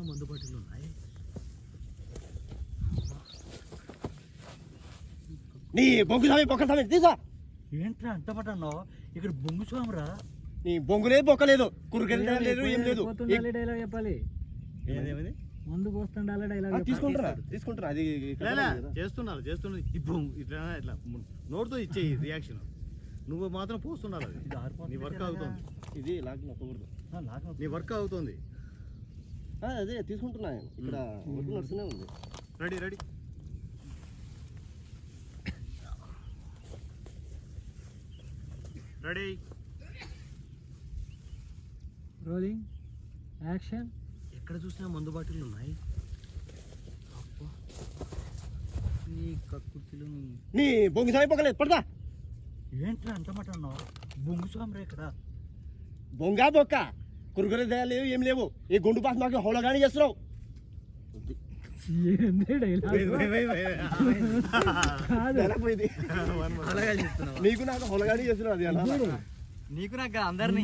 చూసినా మందు బాటిల్ ఉన్నాయి. నీ బొంగు స్వామి బొక్క స్వామి తీసా. ఏంట్రా అంత మాట అన్నావు? ఇక్కడ బొంగు స్వామిరా? నీ బొంగు లేదు బొక్క లేదు కురుకెళ్ళ లేదు. ఏం లేదు డైలాగ్ చెప్పాలి? ఏదేమది? ముందు పోతుండాలి ఆ, డైలాగ్ తీసుకుంటారా? తీసుకుంటారా? అది చేస్తున్నారు చేస్తున్నారు ఇప్పుడు ఇట్లా ఇట్లా నోటితో ఇచ్చేయి రియాక్షన్ నువ్వు మాత్రం పోస్తుండాలి అది. నీ వర్క్ అవుతుంది. ఇది లాగ్ నొక్కకూడదు నీ వర్క్ అవుతుంది. అదే తీసుకుంటున్నా నేను. ఇక్కడ వర్క్ నడుస్తూనే ఉంది. Ready ready. Ready. Rolling action ఎక్కడ చూసినా మందు బాటిల్ ఉన్నాయి. నీ నీ బొంగు స్వామి బొక్క లేదు పడదా ఏంట్రా అంత మాట అన్నావు? బొంగు స్వామిరా ఇక్కడ బొంగా బొక్క. కురుకురే లేవు ఏం లేవు. ఈ గుండు పాస్ మాకు హోలగాని చేస్తున్నావు. డైలాగ్ డైలాగ్ నీకు నాకు హోలగాని చేస్తున్నావు అది అలా నీకు నాకు అందరినీ.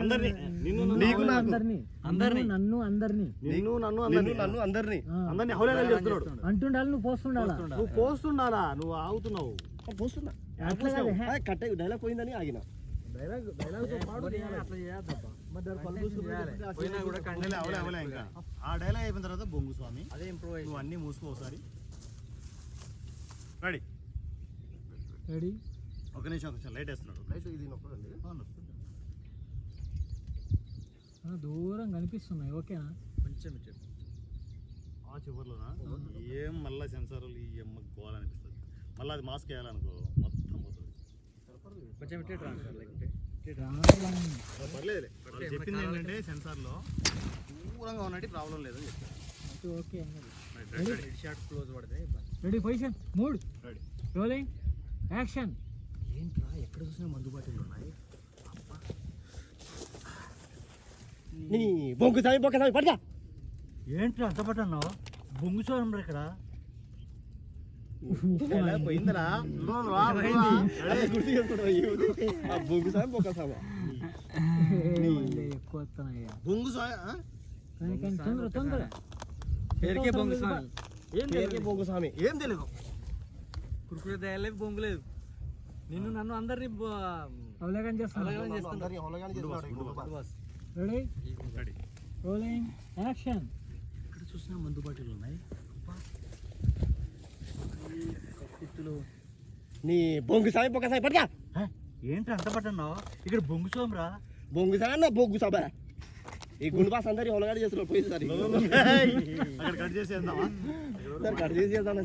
అందరినీ. నిన్ను నీకు అందరినీ. అందరినీ. నన్ను అందరినీ. నిన్ను నన్ను నిన్ను అందరినీ. నన్ను అందరినీ. హౌలేలా చేస్తున్నాడు. అంటుండాలి నువ్వు పోస్తుండాలా? నువ్వు పోస్తుండాలా? నువ్వు ఆగుతున్నావు. పోస్తున్నా. అట్లా కాదు హే. ఆ, కట్టే డైలాగ్ పోయిందని ఆగిన. పోయినా కూడా అవలే అవలే అవలే ఇంకా. ఆ డైలాగ్ అయిపోయిన తర్వాత బొంగు స్వామి. అదే ఇంప్రూవ్ నువ్వు అన్ని మూసుకో ఒకసారి. రెడీ రెడీ ఒక నిమిషం ఒక నిమిషం. లైట్ వేస్తున్నాడు. లైట్ ఇది నొక్కదండి దూరం కనిపిస్తున్నాయి ఓకేనా? కొంచెం ఇచ్చాడు ఆ చివర్లోనా? ఏం మళ్ళీ సెన్సార్లు ఈ ఎమ్మ పోవాలనిపిస్తుంది మళ్ళీ అది మాస్క్ వేయాలనుకో మొత్తం పోతుంది. కొంచెం ఇట్టే ట్రాన్స్ఫర్ లేకుంటే చెప్పింది ఏంటంటే సెన్సార్లో దూరంగా ఉన్నట్టు ప్రాబ్లం లేదని చెప్పారు. ఓకే షార్ట్ క్లోజ్ పడితే ready position mood ready rolling action ఏంట్రా ఎక్కడ చూసినా మందు బాటిల్ ఉన్నాయి? నీ బొంగు స్వామి బొక్క స్వామి పడదా ఏంట్రా అంత మాట అన్నావు? బొంగు స్వామిరా ఇక్కడ. పోయిందరా? బొంగు బొక్క ఎక్కువ బొంగు పేరుకే బొంగు స్వామి ఏం పేరుకే బొంగు స్వామి ఏం తెలియదు దయాలేదు బొంగు లేదు. నిన్ను నన్ను అందరినీ రోలింగ్ యాక్షన్ ఎక్కడ చూసినా మందు బాటిల్ ఉన్నాయి. నీ బొంగు స్వామి బొక్క స్వామి పడదా ఏంట్రా అంత మాట అన్నావు ఇక్కడ బొంగు స్వామిరా బొంగు స్వామి అన్న బొంగు స్వామి ఈ గుండు పాస్ అందరి హోలగాని చేస్తున్నాడు పోయింది సార్ అక్కడ కట్ చేసేద్దామా? సార్ కట్ చేసి చేద్దాం